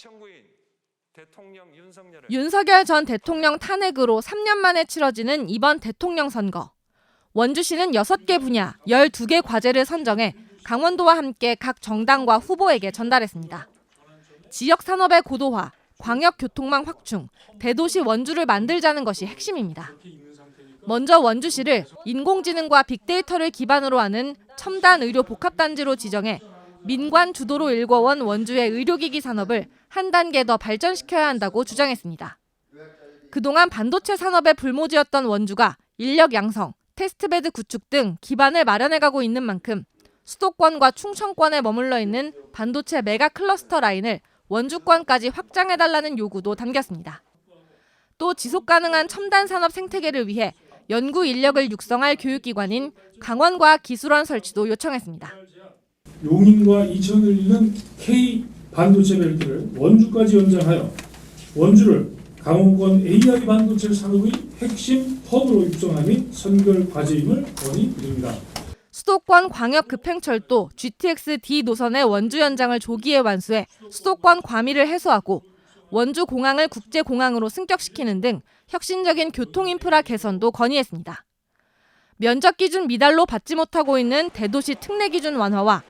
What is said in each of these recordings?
시청구인 대통령 윤석열을 윤석열 전 대통령 탄핵으로 3년 만에 치러지는 이번 대통령 선거. 원주시는 6개 분야 12개 과제를 선정해 강원도와 함께 각 정당과 후보에게 전달했습니다. 지역 산업의 고도화, 광역 교통망 확충, 대도시 원주를 만들자는 것이 핵심입니다. 먼저 원주시를 인공지능과 빅데이터를 기반으로 하는 첨단 의료 복합단지로 지정해 민관 주도로 일궈온 원주의 의료기기 산업을 한 단계 더 발전시켜야 한다고 주장했습니다. 그동안 반도체 산업의 불모지였던 원주가 인력 양성, 테스트베드 구축 등 기반을 마련해가고 있는 만큼 수도권과 충청권에 머물러 있는 반도체 메가 클러스터 라인을 원주권까지 확장해달라는 요구도 담겼습니다. 또 지속 가능한 첨단 산업 생태계를 위해 연구 인력을 육성할 교육기관인 강원과학기술원 설치도 요청했습니다. 용인과 이천을 잇는 K 반도체 벨트를 원주까지 연장하여 원주를 강원권 AI 반도체 산업의 핵심 허브로 육성함이 선결 과제임을 건의 드립니다. 수도권 광역 급행철도 GTX D 노선의 원주 연장을 조기에 완수해 수도권 과밀을 해소하고 원주 공항을 국제 공항으로 승격시키는 등 혁신적인 교통 인프라 개선도 건의했습니다. 면적 기준 미달로 받지 못하고 있는 대도시 특례 기준 완화와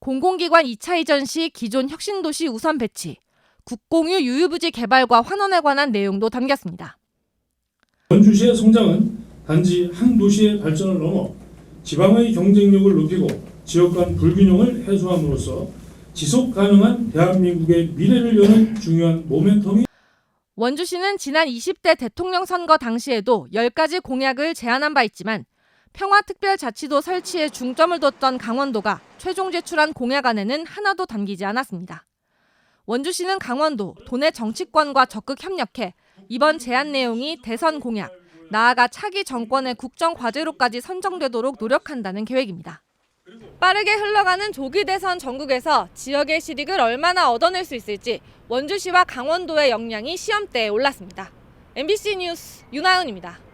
공공기관 2차 이전 시 기존 혁신도시 우선 배치, 국공유 유유부지 개발과 환원에 관한 내용도 담겼습니다. 원주시의 성장은 단지 한 도시의 발전을 넘어 지방의 경쟁력을 높이고 지역 간 불균형을 해소함으로써 지속 가능한 대한민국의 미래를 여는 중요한 모멘텀이 원주시는 지난 20대 대통령 선거 당시에도 10가지 공약을 제안한 바 있지만 평화특별자치도 설치에 중점을 뒀던 강원도가 최종 제출한 공약안에는 하나도 담기지 않았습니다. 원주시는 강원도, 도내 정치권과 적극 협력해 이번 제안 내용이 대선 공약, 나아가 차기 정권의 국정 과제로까지 선정되도록 노력한다는 계획입니다. 빠르게 흘러가는 조기 대선 전국에서 지역의 실익을 얼마나 얻어낼 수 있을지 원주시와 강원도의 역량이 시험대에 올랐습니다. MBC 뉴스 윤하은입니다.